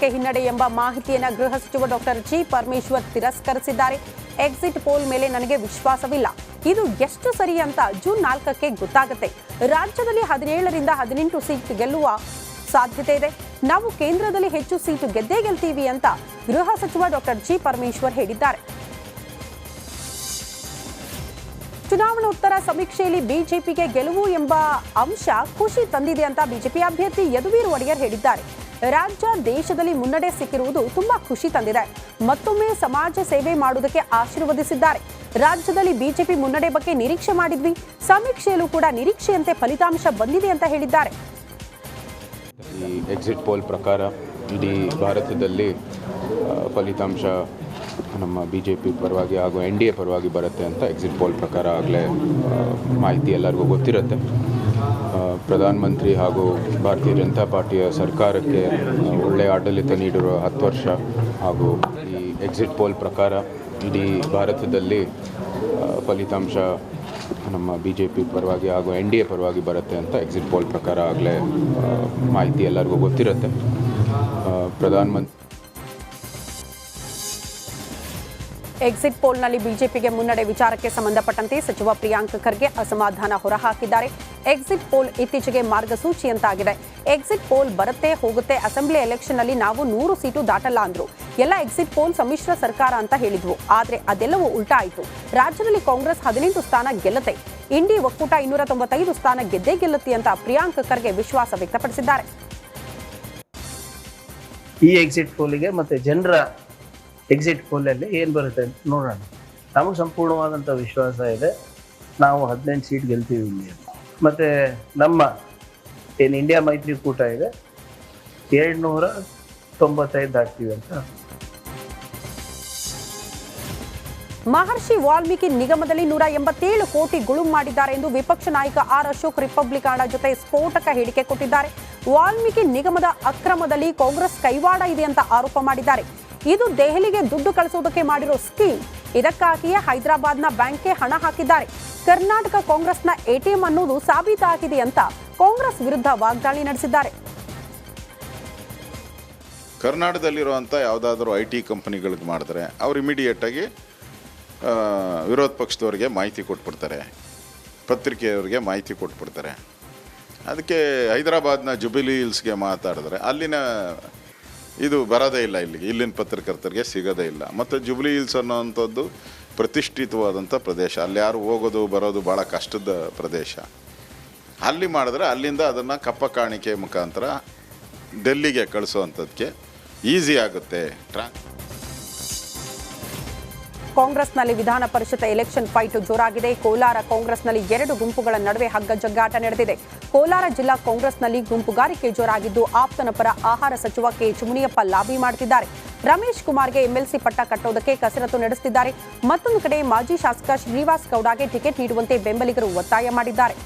ಗೆ ಹಿನ್ನಡೆ ಎಂಬ ಮಾಹಿತಿಯನ್ನು ಗೃಹ ಸಚಿವ ಡಾಕ್ಟರ್ ಜಿ ಪರಮೇಶ್ವರ್ ತಿರಸ್ಕರಿಸಿದ್ದಾರೆ. ಎಕ್ಸಿಟ್ ಪೋಲ್ ಮೇಲೆ ನನಗೆ ವಿಶ್ವಾಸವಿಲ್ಲ. ಇದು ಎಷ್ಟು ಸರಿ ಅಂತ ಜೂನ್ ನಾಲ್ಕಕ್ಕೆ ಗೊತ್ತಾಗುತ್ತೆ. ರಾಜ್ಯದಲ್ಲಿ ಹದಿನೇಳರಿಂದ ಹದಿನೆಂಟು ಸೀಟ್ ಗೆಲ್ಲುವ ಸಾಧ್ಯತೆ ಇದೆ. ನಾವು ಕೇಂದ್ರದಲ್ಲಿ ಹೆಚ್ಚು ಸೀಟು ಗೆದ್ದೇ ಗೆಲ್ತೀವಿ ಅಂತ ಗೃಹ ಸಚಿವ ಡಾಕ್ಟರ್ ಜಿ ಪರಮೇಶ್ವರ್ ಹೇಳಿದ್ದಾರೆ. ಚುನಾವಣಾ ಉತ್ತರ ಸಮೀಕ್ಷೆಯಲ್ಲಿ ಬಿಜೆಪಿಗೆ ಗೆಲುವು ಎಂಬ ಅಂಶ ಖುಷಿ ತಂದಿದೆ ಅಂತ ಬಿಜೆಪಿ ಅಭ್ಯರ್ಥಿ ಯದುವೀರ್ ಒಡೆಯರ್ ಹೇಳಿದ್ದಾರೆ. ರಾಜ್ಯ ದೇಶದಲ್ಲಿ ಮುನ್ನಡೆ ಸಿಕ್ಕಿರುವುದು ತುಂಬಾ ಖುಷಿ ತಂದಿದೆ. ಮತ್ತೊಮ್ಮೆ ಸಮಾಜ ಸೇವೆ ಮಾಡುವುದಕ್ಕೆ ಆಶೀರ್ವದಿಸಿದ್ದಾರೆ. ರಾಜ್ಯದಲ್ಲಿ ಬಿಜೆಪಿ ಮುನ್ನಡೆ ಬಗ್ಗೆ ನಿರೀಕ್ಷೆ ಮಾಡಿದ್ವಿ. ಸಮೀಕ್ಷೆಯಲ್ಲೂ ಕೂಡ ನಿರೀಕ್ಷೆಯಂತೆ ಫಲಿತಾಂಶ ಬಂದಿದೆ ಅಂತ ಹೇಳಿದ್ದಾರೆ. ಈ ಎಕ್ಸಿಟ್ ಪೋಲ್ ಪ್ರಕಾರ ಇಡೀ ಭಾರತದಲ್ಲಿ ಫಲಿತಾಂಶ ನಮ್ಮ ಬಿ ಜೆ ಪಿ ಪರವಾಗಿ ಹಾಗೂ ಎನ್ ಡಿ ಎ ಪರವಾಗಿ ಬರುತ್ತೆ ಅಂತ ಎಕ್ಸಿಟ್ ಪೋಲ್ ಪ್ರಕಾರ ಆಗಲೇ ಮಾಹಿತಿ ಎಲ್ಲರಿಗೂ ಗೊತ್ತಿರುತ್ತೆ. ಪ್ರಧಾನಮಂತ್ರಿ ಹಾಗೂ ಭಾರತೀಯ ಜನತಾ ಪಾರ್ಟಿಯ ಸರ್ಕಾರಕ್ಕೆ ಒಳ್ಳೆಯ ಆಡಳಿತ ನೀಡಿರುವ ಹತ್ತು ವರ್ಷ ಹಾಗೂ ಈ ಎಕ್ಸಿಟ್ ಪೋಲ್ ಪ್ರಕಾರ ಇಡೀ ಭಾರತದಲ್ಲಿ ಫಲಿತಾಂಶ ನಮ್ಮ ಬಿ ಜೆ ಪಿ ಪರವಾಗಿ ಹಾಗೂ ಎನ್ ಡಿ ಎ ಪರವಾಗಿ ಬರುತ್ತೆ ಅಂತ ಎಕ್ಸಿಟ್ ಪೋಲ್ ಪ್ರಕಾರ ಆಗಲೇ ಮಾಹಿತಿ ಎಲ್ಲರಿಗೂ ಗೊತ್ತಿರುತ್ತೆ. ಪ್ರಧಾನಮಂತ್ರಿ ಎಕ್ಸಿಟ್ ಪೋಲ್ನಲ್ಲಿ ಬಿಜೆಪಿಗೆ ಮುನ್ನಡೆ ವಿಚಾರಕ್ಕೆ ಸಂಬಂಧಪಟ್ಟಂತೆ ಸಚಿವ ಪ್ರಿಯಾಂಕ್ ಖರ್ಗೆ ಅಸಮಾಧಾನ ಹೊರಹಾಕಿದ್ದಾರೆ. ಎಕ್ಸಿಟ್ ಪೋಲ್ ಇತ್ತೀಚೆಗೆ ಮಾರ್ಗಸೂಚಿಯಂತಾಗಿದೆ ಎಕ್ಸಿಟ್ ಪೋಲ್ ಬರುತ್ತೆ ಹೋಗುತ್ತೆ. ಅಸೆಂಬ್ಲಿ ಎಲೆಕ್ಷನ್ ಅಲ್ಲಿ ನಾವು ನೂರು ಸೀಟು ದಾಟಲ್ಲ ಅಂದ್ರು. ಎಲ್ಲ ಎಕ್ಸಿಟ್ ಪೋಲ್ ಸಮ್ಮಿಶ್ರ ಸರ್ಕಾರ ಅಂತ ಹೇಳಿದ್ವು. ಆದ್ರೆ ಅದೆಲ್ಲವೂ ಉಲ್ಟಾ ಆಯಿತು. ರಾಜ್ಯದಲ್ಲಿ ಕಾಂಗ್ರೆಸ್ ಹದಿನೆಂಟು ಸ್ಥಾನ ಗೆಲ್ಲತೆ ಇಂಡಿ ಒಕ್ಕೂಟ ಇನ್ನೂರ ತೊಂಬತ್ತೈದು ಸ್ಥಾನ ಗೆದ್ದೇ ಗೆಲ್ಲುತ್ತೆ ಅಂತ ಪ್ರಿಯಾಂಕ್ ಖರ್ಗೆ ವಿಶ್ವಾಸ ವ್ಯಕ್ತಪಡಿಸಿದ್ದಾರೆ. ಈ ಎಕ್ಸಿಟ್ ಪೋಲಿಗೆ ಮತ್ತೆ ಜನರ ಎಕ್ಸಿಟ್ ಪೋಲಲ್ಲಿ ಏನು ಬರುತ್ತೆ ಅಂತ ನೋಡೋಣ. ನಮಗೆ ಸಂಪೂರ್ಣವಾದಂಥ ವಿಶ್ವಾಸ ಇದೆ. ನಾವು ಹದಿನೆಂಟು ಸೀಟ್ ಗೆಲ್ತೀವಿ ಇಲ್ಲಿ ಮತ್ತು ನಮ್ಮ ಏನು ಇಂಡಿಯಾ ಮೈತ್ರಿಕೂಟ ಇದೆ. ಏಳ್ನೂರ ತೊಂಬತ್ತೈದು ದಾಟ್ತೀವಿ ಅಂತ. ಮಹರ್ಷಿ ವಾಲ್ಮೀಕಿ ನಿಗಮದಲ್ಲಿ ನೂರ ಎಂಬತ್ತೇಳು ಕೋಟಿ ಗುಳು ಮಾಡಿದ್ದಾರೆ ಎಂದು ವಿಪಕ್ಷ ನಾಯಕ ಆರ್ ಅಶೋಕ್ ರಿಪಬ್ಲಿಕಾನ ಜೊತೆ ಸ್ಫೋಟಕ ಹೇಳಿಕೆ ಕೊಟ್ಟಿದ್ದಾರೆ. ವಾಲ್ಮೀಕಿ ನಿಗಮದ ಅಕ್ರಮದಲ್ಲಿ ಕಾಂಗ್ರೆಸ್ ಕೈವಾಡ ಇದೆ ಅಂತ ಆರೋಪ ಮಾಡಿದ್ದಾರೆ. ಇದು ದೆಹಲಿಗೆ ದುಡ್ಡು ಕಳಿಸೋದಕ್ಕೆ ಮಾಡಿರೋ ಸ್ಕೀಮ್. ಇದಕ್ಕಾಗಿಯೇ ಹೈದರಾಬಾದ್ನ ಬ್ಯಾಂಕ್ಗೆ ಹಣ ಹಾಕಿದ್ದಾರೆ. ಕರ್ನಾಟಕ ಕಾಂಗ್ರೆಸ್ನ ಎಟಿಎಂ ಅನ್ನೋದು ಸಾಬೀತಾಗಿದೆ ಅಂತ ಕಾಂಗ್ರೆಸ್ ವಿರುದ್ಧ ವಾಗ್ದಾಳಿ ನಡೆಸಿದ್ದಾರೆ. ಕರ್ನಾಟಕದಲ್ಲಿರುವಂಥ ಯಾವುದಾದ್ರೂ ಐ ಟಿ ಕಂಪ್ನಿಗಳಿಗೆ ಮಾಡಿದ್ರೆ ಅವ್ರು ಇಮಿಡಿಯೇಟಾಗಿ ವಿರೋಧ ಪಕ್ಷದವ್ರಿಗೆ ಮಾಹಿತಿ ಕೊಟ್ಬಿಡ್ತಾರೆ. ಪತ್ರಿಕೆಯವ್ರಿಗೆ ಮಾಹಿತಿ ಕೊಟ್ಬಿಡ್ತಾರೆ. ಅದಕ್ಕೆ ಹೈದರಾಬಾದ್ನ ಜುಬಿಲಿ ಹಿಲ್ಸ್ಗೆ ಮಾತಾಡಿದ್ರೆ ಅಲ್ಲಿನ ಇದು ಬರೋದೇ ಇಲ್ಲ ಇಲ್ಲಿ. ಇಲ್ಲಿನ ಪತ್ರಕರ್ತರಿಗೆ ಸಿಗೋದೇ ಇಲ್ಲ. ಮತ್ತು ಜುಬ್ಲಿ ಹಿಲ್ಸ್ ಅನ್ನೋವಂಥದ್ದು ಪ್ರತಿಷ್ಠಿತವಾದಂಥ ಪ್ರದೇಶ. ಅಲ್ಲಿ ಯಾರು ಹೋಗೋದು, ಬರೋದು ಭಾಳ ಕಷ್ಟದ ಪ್ರದೇಶ. ಅಲ್ಲಿ ಮಾಡಿದ್ರೆ ಅಲ್ಲಿಂದ ಅದನ್ನು ಕಪ್ಪ ಕಾಣಿಕೆ ಮುಖಾಂತರ ಡೆಲ್ಲಿಗೆ ಕಳಿಸುವಂಥದ್ದಕ್ಕೆ ಈಸಿ ಆಗುತ್ತೆ. ಟ್ರಾ ಕಾಂಗ್ರೆಸ್ನಲ್ಲಿ ವಿಧಾನ ಪರಿಷತ್ ಎಲೆಕ್ಷನ್ ಫೈಟ್ ಜೋರಾಗಿದೆ. ಕೋಲಾರ ಕಾಂಗ್ರೆಸ್ನಲ್ಲಿ ಎರಡು ಗುಂಪುಗಳ ನಡುವೆ ಹಗ್ಗ ಜಗ್ಗಾಟ ನಡೆದಿದೆ. ಕೋಲಾರ ಜಿಲ್ಲಾ ಕಾಂಗ್ರೆಸ್ನಲ್ಲಿ ಗುಂಪುಗಾರಿಕೆ ಜೋರಾಗಿದ್ದು ಆಪ್ತನ ಪರ ಆಹಾರ ಸಚಿವ ಕೆ ಚುಮುನಿಯಪ್ಪ ಲಾಬಿ ಮಾಡುತ್ತಿದ್ದಾರೆ ರಮೇಶ್ ಕುಮಾರ್ಗೆ ಎಂಎಲ್ಸಿ ಪಟ್ಟ ಕಟ್ಟುವುದಕ್ಕೆ ಕಸರತ್ತು ನಡೆಸುತ್ತಿದ್ದಾರೆ. ಮತ್ತೊಂದು ಕಡೆ ಮಾಜಿ ಶಾಸಕ ಶ್ರೀನಿವಾಸ್ ಗೌಡಗೆ ಟಿಕೆಟ್ ನೀಡುವಂತೆ ಬೆಂಬಲಿಗರು ಒತ್ತಾಯ ಮಾಡಿದ್ದಾರೆ.